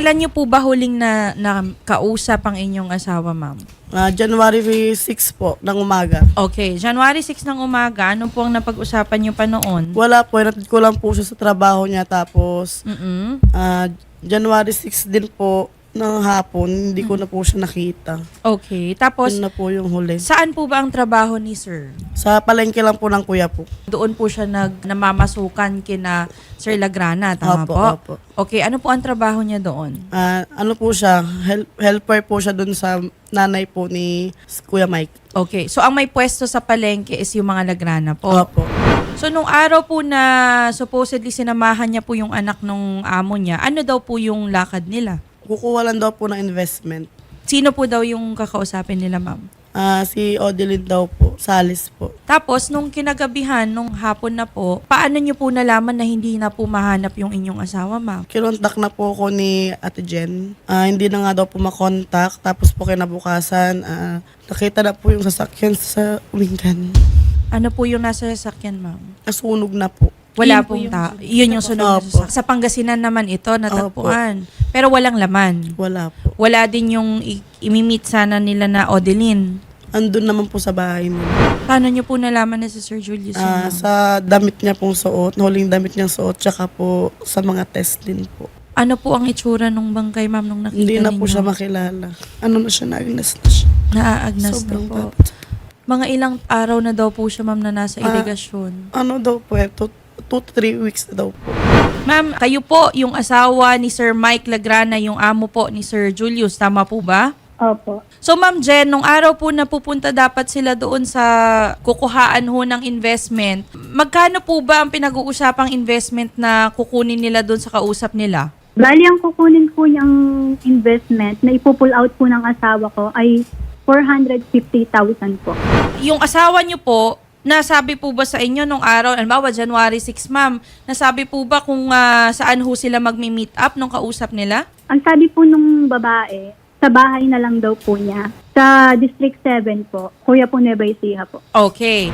Kailan niyo po ba huling na, na kausap ang inyong asawa, ma'am? Ah, January 6 po ng umaga. Okay, January 6 ng umaga, ano po ang napag-usapan niyo pa noon? Wala po, natid ko lang po siya sa trabaho niya. Tapos, ah, January 6 din po ng hapon, hindi ko na po siya nakita. Okay, tapos Yun na po yung huli. saan po ba ang trabaho ni sir? Sa palengke lang po ng kuya po. Doon po siya nag namamasukan kina Sir Lagrana, tama Opo, po? opo. Okay, ano po ang trabaho niya doon? Ah, ano po siya, help, helper po siya dun sa nanay po ni Kuya Mike. Okay, so ang may pwesto sa palengke is yung mga Lagrana po. Opo. So nung araw po na supposedly sinamahan niya po yung anak nung amo niya, ano daw po yung lakad nila? Kukuha lang daw po ng investment. Sino po daw yung kakausapin nila, ma'am? Ah, si Odeline daw po, Salis po. Tapos, nung kinagabihan, nung hapon na po, paano niyo po nalaman na hindi na po mahanap yung inyong asawa, ma'am? Kinontak na po ako ni Ate Jen. Ah, hindi na nga daw po makontak. Tapos po kinabukasan, ah, nakita na po yung sasakyan sa Wingan. Ano po yung nasa sasakyan, ma'am? Nasunog na po. Wala Yun po pong yung Yun yung sunod. Opo. Sa, Pangasinan naman ito, natagpuan. Pero walang laman. Wala po. Wala din yung imimit sana nila na Odeline. Andun naman po sa bahay mo. Paano nyo po nalaman na si Sir Julius? Ah, yun? Sa damit niya pong suot, huling damit niyang suot, tsaka po sa mga test din po. ano po ang itsura nung bangkay, ma'am, nung nakita Hindi na po siya makilala. Ano na siya, nagnas na siya. Naaagnas na po. Mga ilang araw na daw po siya, ma'am, na nasa Ah. irigasyon. Ano daw po, eh, 2 to 3 weeks daw po. Ma'am, kayo po yung asawa ni Sir Mike Lagrana, yung amo po ni Sir Julius. Tama po ba? Opo. So Ma'am Jen, nung araw po na pupunta dapat sila doon sa kukuhaan ho ng investment, magkano po ba ang pinag-uusapang investment na kukunin nila doon sa kausap nila? Bali, ang kukunin ko yung investment na ipopul out po ng asawa ko ay 450,000 po. Yung asawa niyo po, nasabi po ba sa inyo nung araw, alimbawa January 6 ma'am, nasabi po ba kung ah, saan ho sila magmi-meet up nung kausap nila? Ang sabi po nung babae, sa bahay na lang daw po niya. Sa District 7 po, Kuya po Nueva Ecija po. Okay.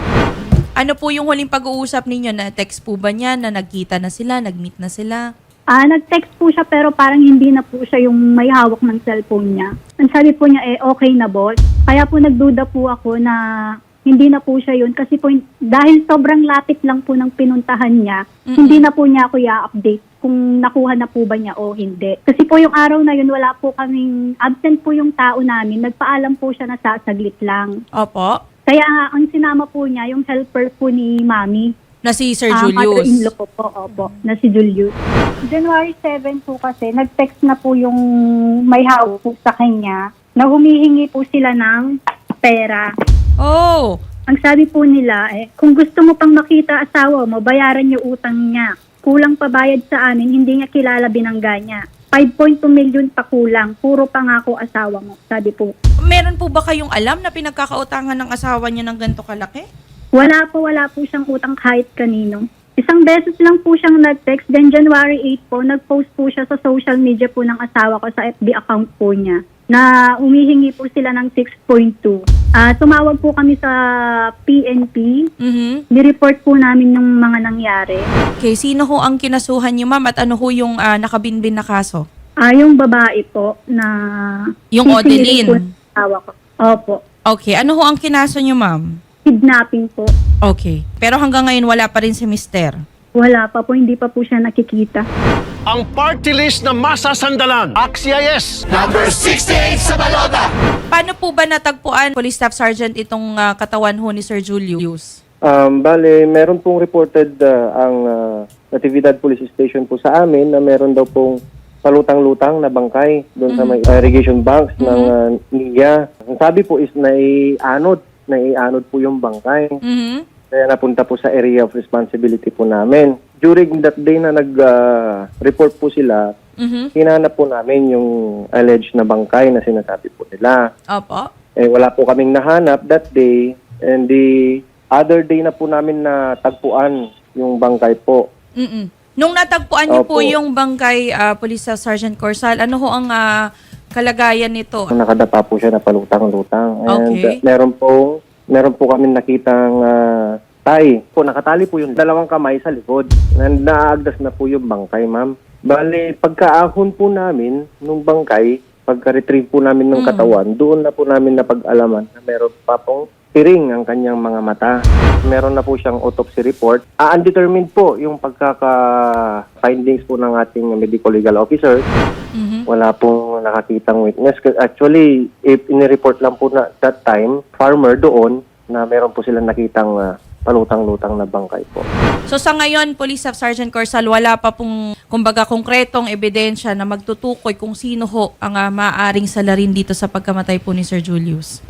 Ano po yung huling pag-uusap ninyo? Na text po ba niya na nagkita na sila, nag-meet na sila? Ah, nag-text po siya pero parang hindi na po siya yung may hawak ng cellphone niya. Ang sabi po niya eh okay na boss. Kaya po nagduda po ako na hindi na po siya yun kasi po dahil sobrang lapit lang po ng pinuntahan niya, Mm-mm. hindi na po niya ako i-update kung nakuha na po ba niya o hindi. Kasi po yung araw na yun wala po kaming absent po yung tao namin. Nagpaalam po siya na sasaglit lang. Opo. Kaya nga, ang sinama po niya yung helper po ni Mami. Na si Sir Ah, Julius. mother-in-law ko po, opo, na si Julius. January 7 po kasi, nag-text na po yung may hawak po sa kanya na humihingi po sila ng pera. Oh, Ang sabi po nila, eh, kung gusto mo pang makita asawa mo, bayaran niyo utang niya. Kulang pa bayad sa amin, hindi niya kilala binangga niya. 5.2 million pa kulang, puro pangako asawa mo, sabi po. meron po ba kayong alam na pinagkakautangan ng asawa niya ng ganito kalaki? Wala po, wala po siyang utang kahit kanino. Isang beses lang po siyang nag-text. Then January 8 po, nag-post po siya sa social media po ng asawa ko sa FB account po niya na umihingi po sila ng 6.2. Ah, tumawag po kami sa PNP. Mhm. Ni-report po namin yung mga nangyari. Okay, sino ho ang kinasuhan niyo, ma'am? At ano ho yung ah, nakabinbin na kaso? Ah, yung babae po na Yung Odeline. asawa ko. Opo. Okay, ano ho ang kinaso niyo, ma'am? Kidnapping po. Okay. Pero hanggang ngayon wala pa rin si mister. Wala pa po, hindi pa po siya nakikita. ang party list na masasandalan. Axia yes! Paano po ba natagpuan, Police Staff Sergeant, itong ah, katawan ho ni Sir Julius? Um, bale, meron pong reported uh, ang uh, Natividad Police Station po sa amin na meron daw pong palutang-lutang na bangkay doon sa may irrigation banks ng uh, NIA. Ang sabi po is naianod, naianod po yung bangkay. Mhm. Kaya napunta po sa area of responsibility po namin. During that day na nag-report po sila, Mhm. hinanap po namin yung alleged na bangkay na sinasabi po nila. Opo. Eh, wala po kaming nahanap that day. And the other day na po namin na tagpuan yung bangkay po. mm Nung natagpuan niyo po Opo. yung bangkay ah, Police Sergeant Corsal, ano ho ang ah, kalagayan nito? Nakadapa po siya na palutang-lutang. And Okay. uh, meron po meron po kami nakitang uh, tay. Po, nakatali po yung dalawang kamay sa likod. And naagdas na po yung bangkay, ma'am. Bale, pagkaahon po namin nung bangkay, pagka-retrieve po namin ng Mm. katawan, doon na po namin napag-alaman na meron pa pong tiring ang kanyang mga mata. Meron na po siyang autopsy report. Ah, undetermined po yung pagkaka-findings po ng ating medical legal officer. Mhm. Wala pong nakakitang witness. Actually, if inireport lang po na that time, farmer doon, na meron po silang nakitang ah, palutang-lutang na bangkay po. So sa ngayon, Police Sergeant Corsal, wala pa pong, kumbaga, konkretong ebidensya na magtutukoy kung sino ho ang uh, maaaring salarin dito sa pagkamatay po ni Sir Julius.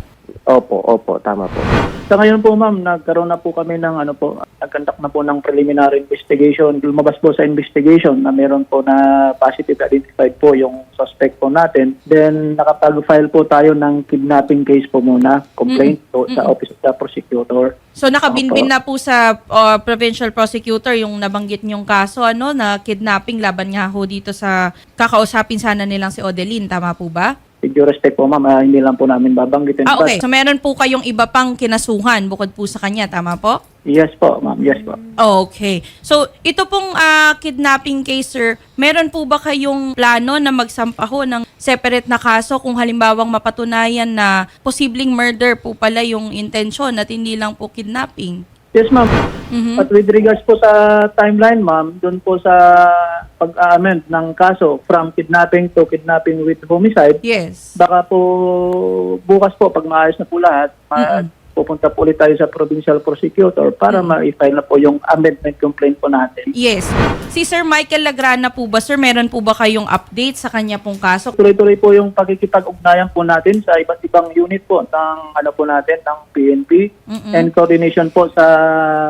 Opo, opo, tama po. Sa ngayon po ma'am, nagkaroon na po kami ng ano po, nagkandak na po ng preliminary investigation. Lumabas po sa investigation na meron po na positive identified po yung suspect po natin. Then nakapag-file po tayo ng kidnapping case po muna, complaint po sa Office of the Prosecutor. So nakabinbin na po sa uh, provincial prosecutor yung nabanggit niyong kaso ano na kidnapping laban nga ho dito sa kakausapin sana nilang si Odeline, tama po ba? With due respect po ma'am, ah, hindi lang po namin babanggitin. Ah, But okay. So meron po kayong iba pang kinasuhan bukod po sa kanya, tama po? Yes po ma'am, yes po. Okay. So, ito pong ah, kidnapping case, sir, meron po ba kayong plano na magsampa ho ng separate na kaso kung halimbawang mapatunayan na posibleng murder po pala yung intensyon at hindi lang po kidnapping? Yes ma'am. Mhm. At with regards po sa timeline, ma'am, doon po sa pag-amend ng kaso from kidnapping to kidnapping with homicide, Yes. baka po bukas po, pag maayos na po lahat, Mm-mm. Pupunta po ulit tayo sa provincial prosecutor para ma-file na po yung amendment complaint po natin. Yes. Si Sir Michael Lagrana po ba, sir, meron po ba kayong update sa kanya pong kaso? Tuloy-tuloy po yung pakikipag-ugnayan po natin sa iba't ibang unit po ng ano po natin ng PNP Mm-mm. and coordination po sa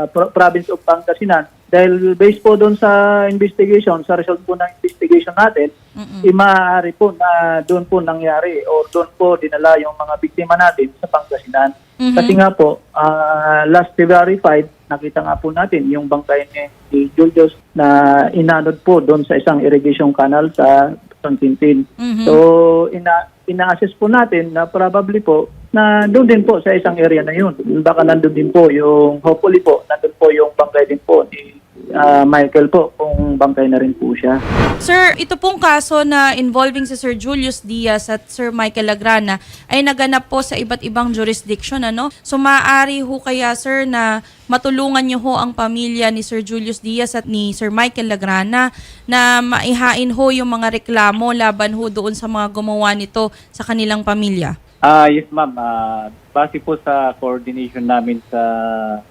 pro- province of Pangasinan. Dahil based po doon sa investigation, sa result po ng investigation natin, Mm-mm. eh, maaari po na doon po nangyari o doon po dinala yung mga biktima natin sa Pangasinan. Mhm. Kasi nga po, ah, last February 5, nakita nga po natin yung bangkay ni, ni Julius na inanod po doon sa isang irrigation canal sa San Quintin. Mhm. So, ina ina-assess po natin na probably po na doon din po sa isang area na yun. Baka nandun din po yung, hopefully po, nandun po yung bangkay din po ni ah, Michael po kung bangkay na rin po siya. Sir, ito pong kaso na involving si Sir Julius Diaz at Sir Michael Lagrana ay naganap po sa iba't ibang jurisdiction, ano? So, maaari ho kaya, sir, na matulungan niyo ho ang pamilya ni Sir Julius Diaz at ni Sir Michael Lagrana na maihain ho yung mga reklamo laban ho doon sa mga gumawa nito sa kanilang pamilya. Ah, yes ma'am. Ah, base po sa coordination namin sa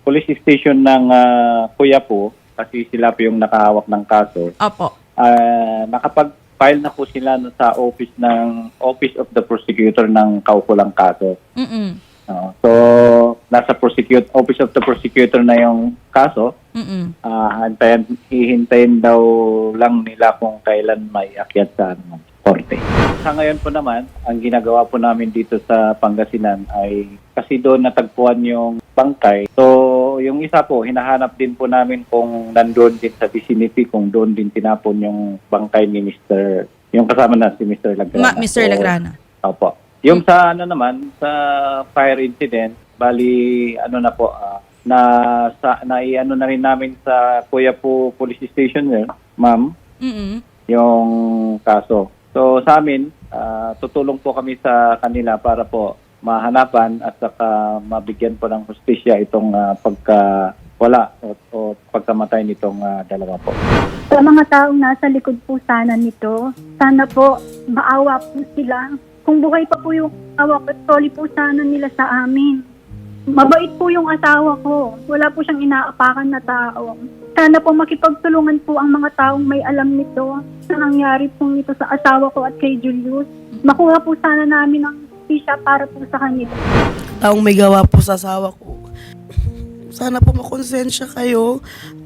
police station ng ah, Kuyapo, kasi sila po yung nakahawak ng kaso. Opo. Ah, nakapag-file na po sila no- sa office ng Office of the Prosecutor ng kaukulang kaso. Mm-mm. Ah, so, nasa prosecute Office of the Prosecutor na yung kaso. Mm-mm. Ah, hintayin, hihintayin daw lang nila kung kailan may akyat sa ano, korte. Sa ngayon po naman, ang ginagawa po namin dito sa Pangasinan ay kasi doon natagpuan yung bangkay. So, yung isa po, hinahanap din po namin kung nandoon din sa vicinity, kung doon din tinapon yung bangkay ni Mr. Yung kasama na si Mr. Lagrana. Ma- Mr. So, Lagrana. Opo. Yung sa ano naman, sa fire incident, bali ano na po, ah, na sa naiano na rin namin sa Kuya po Police Station there, ma'am, Mm-mm. yung kaso. So sa amin, ah, tutulong po kami sa kanila para po mahanapan at saka mabigyan po ng hustisya itong ah, pagka wala o, o pagkamatay nitong ah, dalawa po. Sa mga taong nasa likod po sana nito, sana po maawa po sila. Kung buhay pa po yung awa ko, sorry po sana nila sa amin. Mabait po yung asawa ko. Wala po siyang inaapakan na tao. Sana po makipagtulungan po ang mga taong may alam nito sa nangyari po nito sa asawa ko at kay Julius. Makuha po sana namin ang pisya para po sa kanila. taong may gawa po sa asawa ko. Sana po makonsensya kayo.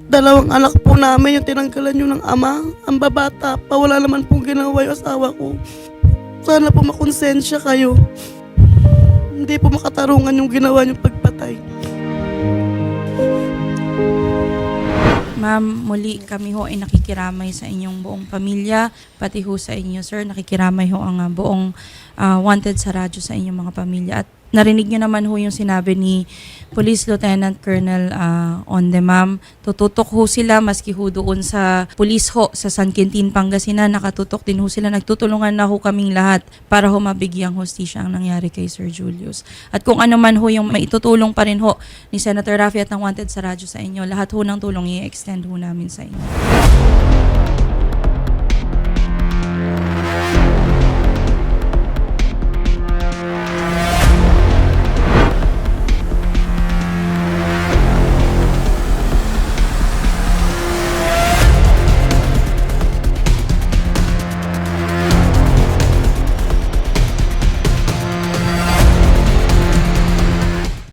Dalawang anak po namin yung tinanggalan nyo ng ama. Ang babata pa, wala naman pong ginawa yung asawa ko. Sana po makonsensya kayo. Hindi po makatarungan yung ginawa nyo pagpatay. Ma'am, muli kami ho ay nakikiramay sa inyong buong pamilya, pati ho sa inyo, sir. Nakikiramay ho ang ah, buong ah, wanted sa radyo sa inyong mga pamilya. At narinig nyo naman ho yung sinabi ni Police Lieutenant Colonel ah, Onde Ma'am. Tututok ho sila maski ho doon sa police ho sa San Quintin, Pangasinan. Nakatutok din ho sila. Nagtutulungan na ho kaming lahat para ho mabigyang hostisya ang nangyari kay Sir Julius. At kung ano man ho yung maitutulong pa rin ho ni Senator Rafi at ng Wanted sa radyo sa inyo, lahat ho ng tulong i-extend ho namin sa inyo.